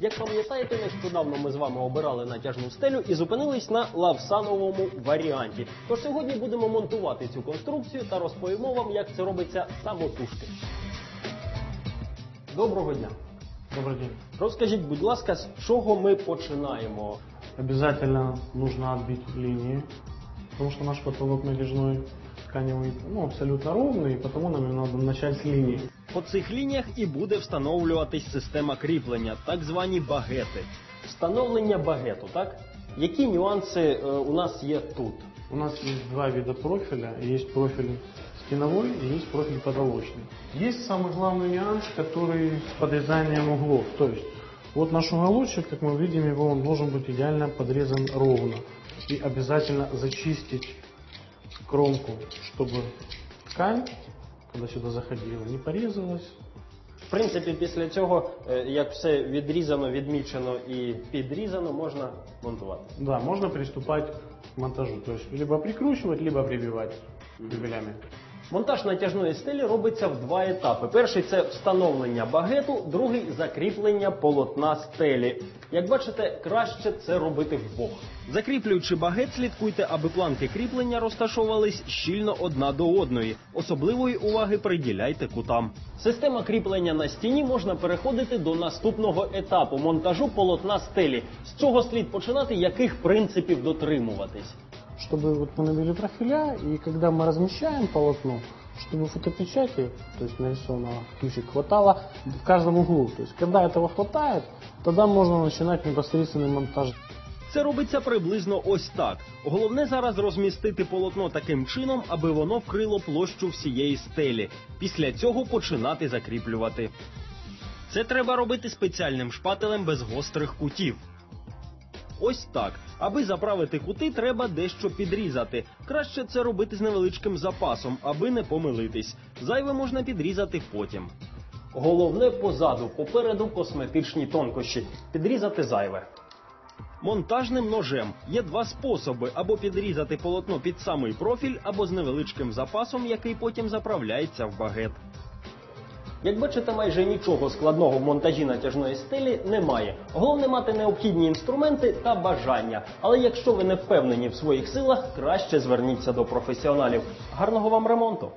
Як пам'ятаєте, нещодавно ми з вами обирали натяжну стелю і зупинились на лавсановому варіанті. Тож сьогодні будемо монтувати цю конструкцію та розповімо вам, як це робиться самотужки. Доброго дня. Добрый день. Розкажіть, будь ласка, з чого ми починаємо? Обязательно нужно отбить линии, потому что наш потолок натяжной тканевый ну, абсолютно ровный, и потому нам надо начать с линии. По цих лініях і буде встановлюватись система кріплення, так звані багети. Встановлення багету, так? Які нюанси е, у нас є тут? У нас есть два вида профиля. Есть профиль стеновой и есть профиль потолочный. Есть самый главный нюанс, который с подрезанием углов. То есть, вот наш уголочек, как мы видим его, он должен быть идеально подрезан ровно. И обязательно зачистить кромку, чтобы ткань, когда сюда заходила, не порезалась, В принципі, після цього, е, як все відрізано, відмічено і підрізано, можна монтувати. Да, можно приступать к монтажу. То есть либо прикручивать, либо прибивать бибелями. Монтаж натяжної стелі робиться в два етапи. Перший це встановлення багету, другий закріплення полотна стелі. Як бачите, краще це робити вдвох. Закріплюючи багет, слідкуйте, аби планки кріплення розташовувались щільно одна до одної. Особливої уваги приділяйте кутам. Система кріплення на стіні можна переходити до наступного етапу монтажу полотна стелі. З чого слід починати, яких принципів дотримуватись? Чтобы вот мы навели профиля, и когда мы размещаем полотно, чтобы фотопечати, то есть нарисованного ключик, хватало в каждом углу. То есть когда этого хватает, тогда можно начинать непосредственный монтаж. Це робиться приблизно ось так. Головне зараз розмістити полотно таким чином, аби воно вкрило площу всієї стелі. Після цього починати закріплювати. Це треба робити спеціальним шпателем без гострих кутів. Ось так. Аби заправити кути, треба дещо підрізати. Краще це робити з невеличким запасом, аби не помилитись. Зайве можна підрізати потім. Головне позаду, попереду косметичні тонкощі. Підрізати зайве. Монтажним ножем є два способи: або підрізати полотно під самий профіль, або з невеличким запасом, який потім заправляється в багет. Як бачите, майже нічого складного в монтажі натяжної стелі немає. Головне мати необхідні інструменти та бажання. Але якщо ви не впевнені в своїх силах, краще зверніться до професіоналів. Гарного вам ремонту!